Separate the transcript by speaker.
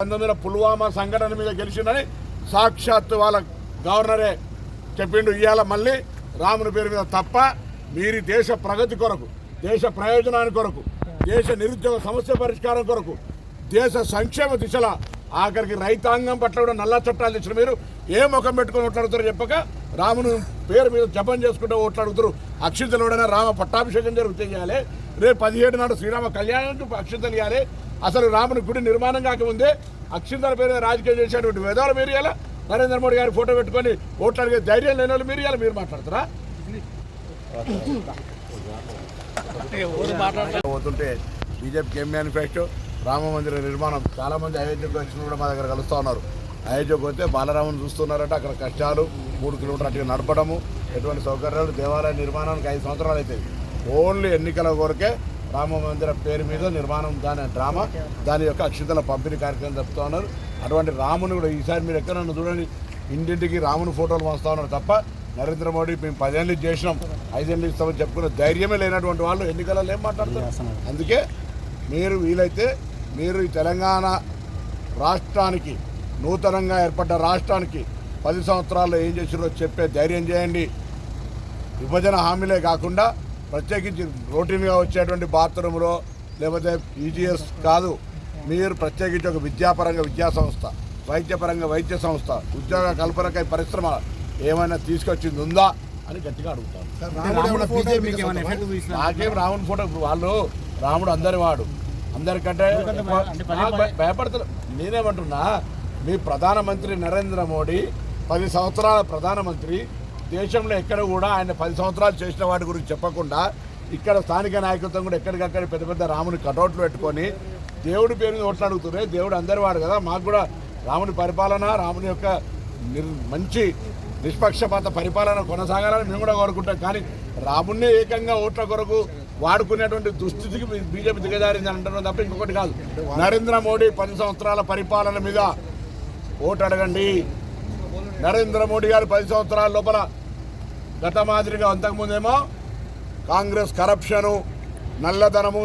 Speaker 1: పంతొమ్మిది పుల్వామా సంఘటన మీద గెలిచిందని సాక్షాత్తు వాళ్ళ గవర్నరే చెప్పిండు. ఇవాళ మళ్ళీ రాముని పేరు మీద తప్ప మీరు దేశ ప్రగతి కొరకు దేశ ప్రయోజనాన్ని కొరకు దేశ నిరుద్యోగ సమస్య పరిష్కారం కొరకు దేశ సంక్షేమ దిశలో ఆఖరికి రైతాంగం పట్ల కూడా నల్ల చట్టాలు తెచ్చిన మీరు. ఏ ముఖం పెట్టుకొని ఓట్లాడుతారో చెప్పక రాముని పేరు మీద జపం చేసుకుంటూ ఓట్లాడుతారు. అక్షింతలుడైనా రామ పట్టాభిషేకం జరుగుతూ చేయాలి? రేపు పదిహేడు నాడు శ్రీరామ కళ్యాణానికి అక్షింతలు ఇవ్వాలి అసలు రాముని గుడి నిర్మాణం కాకముందే అక్షింతల పేరు రాజకీయం చేసేటువంటి విధాలు మీరు ఇలా నరేంద్ర మోడీ గారి ఫోటో పెట్టుకొని ఓట్లు అడిగే ధైర్యం లేని వాళ్ళు మీరు ఇలా మీరు మాట్లాడతారా? పోతుంటే బీజేపీకి ఏం మేనిఫెస్టో రామ మందిర నిర్మాణం చాలా మంది అయోధ్యకు వచ్చిన కూడా మా దగ్గర కలుస్తూ ఉన్నారు. అయోధ్యకు వస్తే బాలరాముని చూస్తున్నారట అక్కడ కష్టాలు మూడు కిలోమీటర్ అటు నడపడము ఎటువంటి సౌకర్యాలు దేవాలయ నిర్మాణానికి ఐదు సంవత్సరాలు అవుతాయి. ఓన్లీ ఎన్నికల కొరకే రామ మందిర పేరు మీద నిర్మాణం దాని డ్రామా దాని యొక్క అక్షితల పంపిణీ కార్యక్రమం జరుపుతూ ఉన్నారు. అటువంటి రాముని కూడా ఈసారి మీరు ఎక్కడన్నా చూడండి ఇంటింటికి రాముని ఫోటోలు పంచుతా ఉన్నారు తప్ప నరేంద్ర మోడీ మేము పదేళ్ళు చేసినాం ఐదేళ్ళు ఇస్తామని చెప్పుకునే ధైర్యమే లేనటువంటి వాళ్ళు ఎన్నికలలో ఏం మాట్లాడతారు? అందుకే మీరు వీలైతే మీరు ఈ తెలంగాణ రాష్ట్రానికి నూతనంగా ఏర్పడ్డ రాష్ట్రానికి పది సంవత్సరాల్లో ఏం చేసిరో చెప్పే ధైర్యం చేయండి. విభజన హామీలే కాకుండా ప్రత్యేకించి రొటీన్గా వచ్చేటువంటి బాత్రూంలో లేకపోతే ఈజీఎస్ కాదు మీరు ప్రత్యేకించి ఒక విద్యాపరంగా విద్యా సంస్థ వైద్యపరంగా వైద్య సంస్థ ఉద్యోగ కల్పనకై పరిశ్రమ ఏమైనా తీసుకొచ్చింది ఉందా అని గట్టిగా అడుగుతాను నాకేం రాముని ఫోటో ఇప్పుడు వాళ్ళు రాముడు అందరి వాడు. అందరికంటే భయపడతారు నేనేమంటున్నా మీ ప్రధానమంత్రి నరేంద్ర మోడీ పది సంవత్సరాల ప్రధానమంత్రి దేశంలో ఎక్కడ కూడా ఆయన పది సంవత్సరాలు చేసిన వాటి గురించి చెప్పకుండా ఇక్కడ స్థానిక నాయకత్వం కూడా ఎక్కడికక్కడ పెద్ద పెద్ద రాముని కటౌట్లు పెట్టుకొని దేవుడి పేరు మీద ఓట్లు దేవుడు అందరి వాడు కదా. మాకు కూడా రాముని పరిపాలన రాముని యొక్క నిర్ మంచి నిష్పక్షపాత పరిపాలన కొనసాగాలని మేము కూడా కోరుకుంటాం. కానీ రామున్నే ఏకంగా ఓట్ల కొరకు వాడుకునేటువంటి దుస్థితికి బీజేపీ దిగజారింది అంటున్నాం తప్ప ఇంకొకటి కాదు. నరేంద్ర మోడీ పది సంవత్సరాల పరిపాలన మీద ఓటు అడగండి. నరేంద్ర మోడీ గారు పది సంవత్సరాల లోపల గత మాదిరిగా అంతకుముందేమో కాంగ్రెస్ కరప్షను నల్లధనము